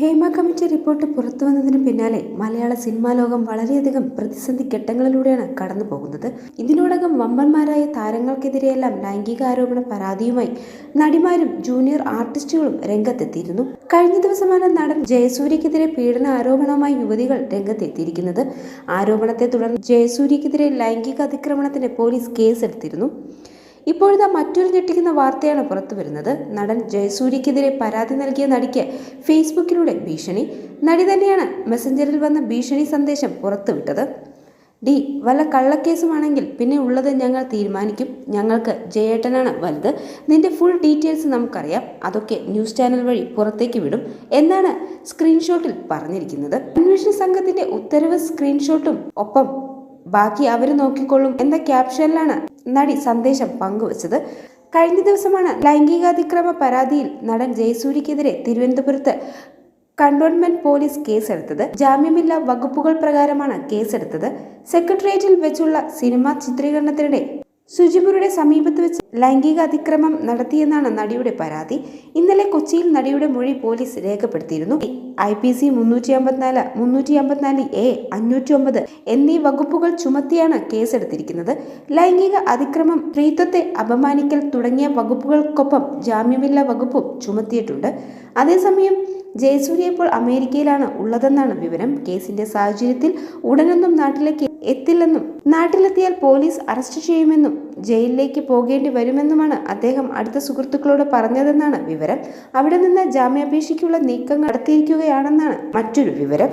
Hema committee report പുറത്തു വന്നതിന് പിന്നാലെ മലയാള സിനിമാ ലോകം വളരെയധികം പ്രതിസന്ധി ഘട്ടങ്ങളിലൂടെയാണ് കടന്നു പോകുന്നത്. ഇതിനോടകം വമ്പന്മാരായ താരങ്ങൾക്കെതിരെയെല്ലാം ലൈംഗിക ആരോപണ പരാതിയുമായി നടിമാരും ജൂനിയർ ആർട്ടിസ്റ്റുകളും രംഗത്തെത്തിയിരുന്നു. കഴിഞ്ഞ ദിവസമാണ് നടൻ ജയസൂര്യക്കെതിരെ പീഡന ആരോപണവുമായി യുവതികൾ രംഗത്തെത്തിയിരിക്കുന്നത്. ആരോപണത്തെ തുടർന്ന് ജയസൂര്യക്കെതിരെ ലൈംഗിക അതിക്രമണത്തിന് പോലീസ് കേസെടുത്തിരുന്നു. ഇപ്പോഴിതാ മറ്റൊരു ഞെട്ടിക്കുന്ന വാർത്തയാണ് പുറത്തു വരുന്നത്. നടൻ ജയസൂര്യക്കെതിരെ പരാതി നൽകിയ നടിക്ക് ഫേസ്ബുക്കിലൂടെ ഭീഷണി. നടി തന്നെയാണ് മെസ്സഞ്ചറിൽ വന്ന ഭീഷണി സന്ദേശം പുറത്തുവിട്ടത്. ഡി വല്ല കള്ളക്കേസുമാണെങ്കിൽ പിന്നെ ഉള്ളത് ഞങ്ങൾ തീരുമാനിക്കും. ഞങ്ങൾക്ക് ജയേട്ടനാണ് വലുത്. നിന്റെ ഫുൾ ഡീറ്റെയിൽസ് നമുക്കറിയാം. അതൊക്കെ ന്യൂസ് ചാനൽ വഴി പുറത്തേക്ക് വിടും എന്നാണ് സ്ക്രീൻഷോട്ടിൽ പറഞ്ഞിരിക്കുന്നത്. അന്വേഷണ സംഘത്തിന്റെ ഉത്തരവ് സ്ക്രീൻഷോട്ടും ഒപ്പം. ബാക്കി അവർ നോക്കിക്കൊള്ളും എന്ന ക്യാപ്ഷനിലാണ് നടി സന്ദേശം പങ്കുവച്ചത്. കഴിഞ്ഞ ദിവസമാണ് ലൈംഗികാതിക്രമ പരാതിയിൽ നടൻ ജയസൂര്യക്കെതിരെ തിരുവനന്തപുരത്ത് കണ്ടോൺമെന്റ് പോലീസ് കേസെടുത്തത്. ജാമ്യമില്ലാ വകുപ്പുകൾ പ്രകാരമാണ് കേസെടുത്തത്. സെക്രട്ടേറിയറ്റിൽ വെച്ചുള്ള സിനിമാ ചിത്രീകരണത്തിനിടെ ശുചിമുറിയുടെ സമീപത്ത് വെച്ച് ലൈംഗിക അതിക്രമം നടത്തിയെന്നാണ് നടിയുടെ പരാതി. ഇന്നലെ കൊച്ചിയിൽ നടിയുടെ മൊഴി പോലീസ് രേഖപ്പെടുത്തിയിരുന്നു. ഐ പി സി മുന്നൂറ്റി അമ്പത്തിനാല് മുന്നൂറ്റി അമ്പത്തിനാല് എ അഞ്ഞൂറ്റി ഒമ്പത് എന്നീ വകുപ്പുകൾ ചുമത്തിയാണ് കേസെടുത്തിരിക്കുന്നത്. ലൈംഗിക അതിക്രമം സ്ത്രീത്വത്തെ അപമാനിക്കൽ തുടങ്ങിയ വകുപ്പുകൾക്കൊപ്പം ജാമ്യമില്ല വകുപ്പും ചുമത്തിയിട്ടുണ്ട്. അതേസമയം ജയസൂര്യ ഇപ്പോൾ അമേരിക്കയിലാണ് ഉള്ളതെന്നാണ് വിവരം. കേസിന്റെ സാഹചര്യത്തിൽ ഉടനൊന്നും നാട്ടിലേക്ക് എത്തില്ലെന്നും നാട്ടിലെത്തിയാൽ പോലീസ് അറസ്റ്റ് ചെയ്യുമെന്നും ജയിലിലേക്ക് പോകേണ്ടി വരുമെന്നുമാണ് അദ്ദേഹം അടുത്ത സുഹൃത്തുക്കളോട് പറഞ്ഞതെന്നാണ് വിവരം. അവിടെ നിന്ന് ജാമ്യാപേക്ഷയ്ക്കുള്ള നീക്കം നടത്തിയിരിക്കുകയാണെന്നാണ് മറ്റൊരു വിവരം.